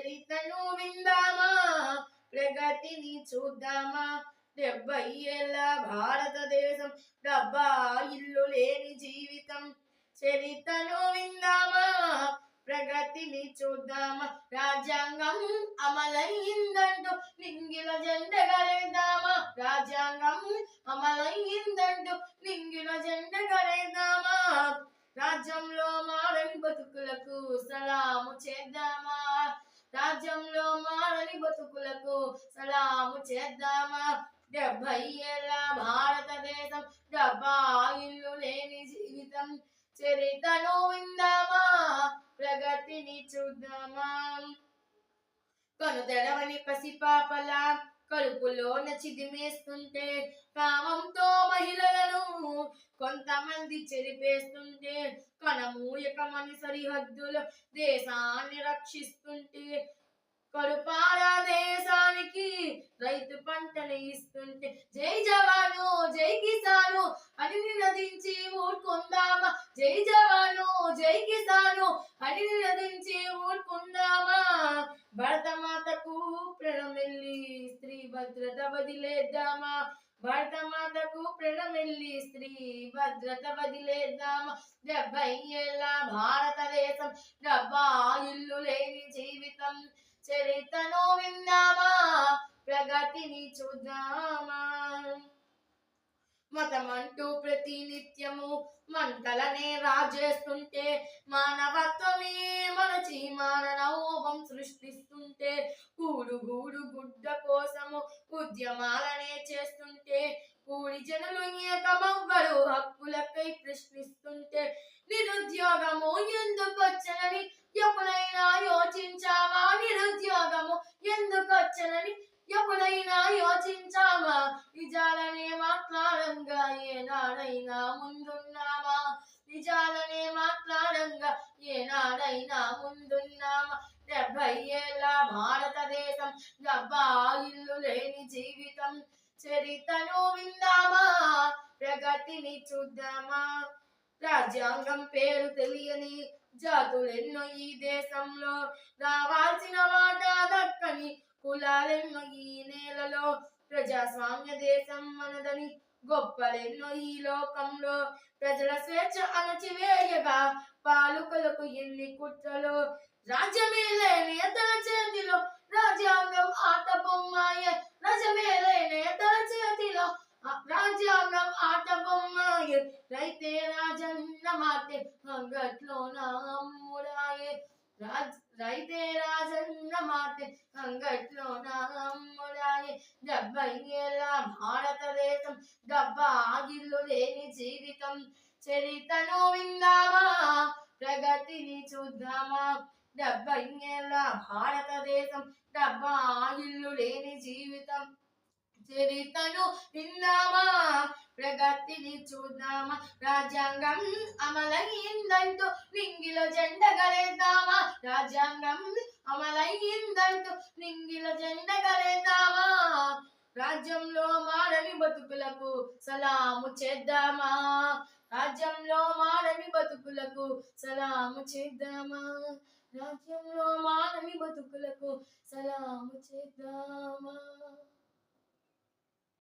చరితను విందామా? ప్రగతిని చూద్దామా? డెబ్బై ఏళ్ళ భారతదేశం డబ్బా ఇల్లు లేని జీవితం. చరితను విందామా? ప్రగతిని చూద్దామా? రాజ్యాంగం అమలయ్యిందంటూ నింగిల జెండగరేద్దామా రాజ్యాంగం అమలయ్యిందంటూ నింగిల జెండగరేద్దామా రాజ్యంలో మారని బతుకులకు సలాము చేద్దామా? రాజ్యంలో మారని బతుకులకు సలాము చేద్దామా? డెబ్బై ఏళ్ళ భారతదేశం డబ్బా ఇల్లు లేని జీవితం చరితను విందామా? ప్రగతిని చూద్దామా? కను తెరవని పసిపాపలా కడుపులోన చిదిమేస్తుంటే కామంతో మహిళలను కొంతమంది చెరిపేస్తుంటే కనమూయకమని సరిహద్దులు దేశాన్ని రక్షిస్తుంటే కడుపారా దేశానికి రైతు పంటలు ఇస్తుంటే జై జవాను జై కిసాను అని నినదించి ఊరుకుందామా? జై జవాను జై కిసాను అని నినదించి ఊరుకుందామా? వదిలేద్దామా? వదిలేద్దామా భరతమాతకు ప్రణమిల్లి స్త్రీ భద్రత వదిలేద్దామా? డెబ్బై ఏళ్ళ భారతదేశం డబ్బా ఇల్లు లేని జీవితం చరితను విందామా? ప్రగతిని చూద్దామా? మతమంటూ ప్రతి నిత్యము మంటలనే రాజేస్తుంటే మానవత్వమే మనచి మానవోహం సృష్టిస్తుంటే కూడు గూడు గుడ్డ కోసము ఉద్యమాలనే చేస్తుంటే కూడి జనులు ఏకమవ్వరు. హక్కులకై ప్రశ్నిస్తుంటే నిరుద్యోగము ఎందుకొచ్చనని ఎప్పుడైనా యోచించావా? నిరుద్యోగము ఎందుకొచ్చనని ఎప్పుడైనా యోచించావా? నిజాలనే మాట్లాడంగా ఏనాడైనా ముందున్నామా నిజాలనే మాట్లాడంగా ఏనాడైనా ముందున్నామా డెబ్బై ఏళ్ళ భారతదేశం డబ్బా ఇల్లు జీవితం చరితను విందామా? ప్రగతిని చూద్దామా? రాజ్యాంగం పేరు తెలియని జాతులెన్నో ఈ దేశంలో రావాల్సిన వాటా దక్కని కులాలెన్నో ఈ నేలలో ప్రజాస్వామ్య దేశం మనదని గొప్పలెన్నో ఈ లోకంలో. ప్రజల స్వేచ్ఛ అణచివేయగా పాలకులకు ఎన్ని కుట్రలు? రాజ్య రైతే రాజన్న మాటే అంగట్లో నా అమ్ముడాయే. రాజ్ రైతే రాజన్న మాటే అంగట్లో నా అమ్ముడాయే. డెబ్బై ఏళ్ళ భారతదేశం డబ్బా ఆగిల్లు లేని జీవితం. చరితను విందామా ప్రగతిని చూద్దామా. డెబ్బై ఏళ్ళ భారతదేశం డబ్బా ఆగిల్లు లేని జీవితం. చరితను విందా ప్రగతిని చూద్దామా? రాజ్యాంగం అమలయ్యిందంటూ నింగిలో జెండగలేద్దామా రాజ్యాంగం అమలయ్యిందంటూ నింగిలో జెండగలేద్దామా రాజ్యంలో మాడని బతుకులకు సలాము చేద్దామా? రాజ్యంలో మాడని బతుకులకు సలాము చేద్దామా? రాజ్యంలో మానవి బతుకులకు సలాము చేద్దామా?